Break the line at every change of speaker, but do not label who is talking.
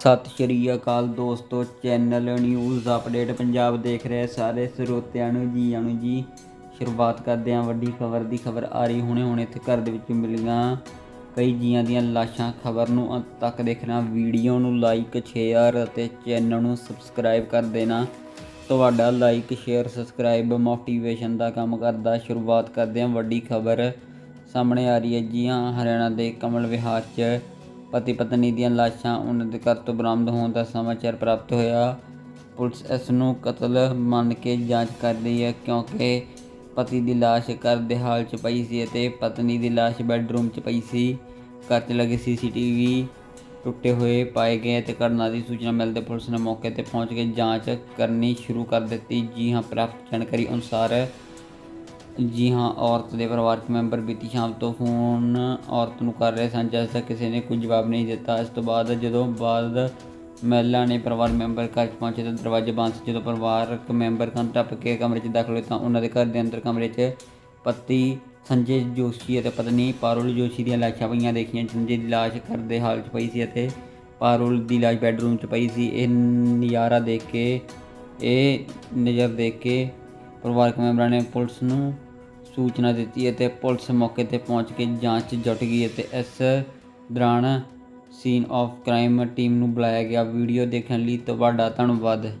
ਸਤਿ ਸ਼੍ਰੀ ਅਕਾਲ ਦੋਸਤੋ, channel news update Punjab ਦੇਖ ਰਹੇ ਸਾਰੇ ਸਰੋਤਿਆਂ ਨੂੰ ਜੀ ਆਣੂ ਜੀ। ਸ਼ੁਰੂਆਤ ਕਰਦੇ ਹਾਂ ਵੱਡੀ ਖਬਰ ਦੀ। ਖਬਰ ਆ ਰਹੀ ਹੁਣੇ ਹੁਣੇ ਇੱਥੇ ਘਰ ਦੇ ਵਿੱਚ ਮਿਲੀਆਂ ਕਈ ਜੀਆਂ ਦੀਆਂ ਲਾਸ਼ਾਂ ਖਬਰ ਨੂੰ ਅੰਤ ਤੱਕ ਦੇਖਣਾ ਵੀਡੀਓ ਨੂੰ ਲਾਈਕ ਸ਼ੇਅਰ ਅਤੇ ਚੈਨਲ ਨੂੰ ਸਬਸਕ੍ਰਾਈਬ ਕਰ ਦੇਣਾ। ਤੁਹਾਡਾ ਲਾਈਕ ਸ਼ੇਅਰ ਸਬਸਕ੍ਰਾਈਬ ਮੋਟੀਵੇਸ਼ਨ ਦਾ ਕੰਮ ਕਰਦਾ। ਸ਼ੁਰੂਆਤ ਕਰਦੇ ਹਾਂ ਵੱਡੀ ਖਬਰ। ਸਾਹਮਣੇ ਆ ਰਹੀ ਹੈ ਜੀ, ਹਾਂ, ਹਰਿਆਣਾ ਦੇ ਕਮਲ ਵਿਹਾਰ 'ਚ ਪਤੀ ਪਤਨੀ ਦੀਆਂ ਲਾਸ਼ਾਂ ਉਹਨਾਂ ਦੇ ਘਰ ਤੋਂ ਬਰਾਮਦ ਹੋਣ ਦਾ ਸਮਾਚਾਰ ਪ੍ਰਾਪਤ ਹੋਇਆ। ਪੁਲਿਸ ਇਸ ਨੂੰ ਕਤਲ ਮੰਨ ਕੇ ਜਾਂਚ ਕਰ ਰਹੀ ਹੈ ਕਿਉਂਕਿ ਪਤੀ ਦੀ ਲਾਸ਼ ਘਰ ਦੇ ਹਾਲ 'ਚ ਪਈ ਸੀ ਅਤੇ ਪਤਨੀ ਦੀ ਲਾਸ਼ ਬੈੱਡਰੂਮ 'ਚ ਪਈ ਸੀ। ਘਰ 'ਚ ਲੱਗੇ ਸੀਸੀਟੀਵੀ ਟੁੱਟੇ ਹੋਏ ਪਾਏ ਗਏ ਤੇ ਘਟਨਾ ਦੀ ਸੂਚਨਾ ਮਿਲਦੇ ਪੁਲਿਸ ਨੇ ਮੌਕੇ ਤੇ ਪਹੁੰਚ ਕੇ ਜਾਂਚ ਕਰਨੀ ਸ਼ੁਰੂ ਕਰ ਦਿੱਤੀ। ਜੀ ਹਾਂ, ਪ੍ਰਾਪਤ ਜਾਣਕਾਰੀ ਅਨੁਸਾਰ ਜੀ ਹਾਂ, ਔਰਤ ਦੇ ਪਰਿਵਾਰਕ ਮੈਂਬਰ ਬੀਤੀ ਸ਼ਾਮ ਤੋਂ ਫੋਨ ਔਰਤ ਨੂੰ ਕਰ ਰਹੇ ਸਨ ਜਿਸ ਦਾ ਕਿਸੇ ਨੇ ਕੋਈ ਜਵਾਬ ਨਹੀਂ ਦਿੱਤਾ। ਇਸ ਤੋਂ ਬਾਅਦ ਜਦੋਂ ਬਾਅਦ ਮਹਿਲਾ ਨੇ ਪਰਿਵਾਰ ਮੈਂਬਰ ਘਰ 'ਚ ਪਹੁੰਚੇ ਤਾਂ ਦਰਵਾਜ਼ੇ ਬੰਦ ਸੀ। ਜਦੋਂ ਪਰਿਵਾਰਕ ਮੈਂਬਰ ਕੰਨ ਟੱਪ ਕੇ ਕਮਰੇ 'ਚ ਦਾਖਲ ਹੋਏ ਤਾਂ ਉਹਨਾਂ ਦੇ ਘਰ ਦੇ ਅੰਦਰ ਕਮਰੇ 'ਚ ਪਤੀ ਸੰਜੇ ਜੋਸ਼ੀ ਅਤੇ ਪਤਨੀ ਪਾਰੁਲ ਜੋਸ਼ੀ ਦੀਆਂ ਲਾਸ਼ਾਂ ਪਈਆਂ ਦੇਖੀਆਂ। ਸੰਜੇ ਦੀ ਲਾਸ਼ ਘਰ ਦੇ ਹਾਲ 'ਚ ਪਈ ਸੀ ਅਤੇ ਪਾਰੁਲ ਦੀ ਲਾਸ਼ ਬੈੱਡਰੂਮ 'ਚ ਪਈ ਸੀ। ਇਹ ਨਜ਼ਾਰਾ ਦੇਖ ਕੇ, ਇਹ ਨਜ਼ਰ ਦੇਖ ਕੇ ਪਰਿਵਾਰਕ ਮੈਂਬਰਾਂ ਨੇ ਪੁਲਿਸ ਨੂੰ ਸੂਚਨਾ ਦਿੱਤੀ ਅਤੇ ਪੁਲਿਸ ਮੌਕੇ ਤੇ ਪਹੁੰਚ ਕੇ ਜਾਂਚ 'ਚ ਜੁਟ ਗਈ ਅਤੇ ਇਸ ਦੌਰਾਨ ਸੀਨ ਆਫ ਕ੍ਰਾਈਮ ਟੀਮ ਨੂੰ ਬੁਲਾਇਆ ਗਿਆ। ਵੀਡੀਓ ਦੇਖਣ ਲਈ ਤੁਹਾਡਾ ਧੰਨਵਾਦ।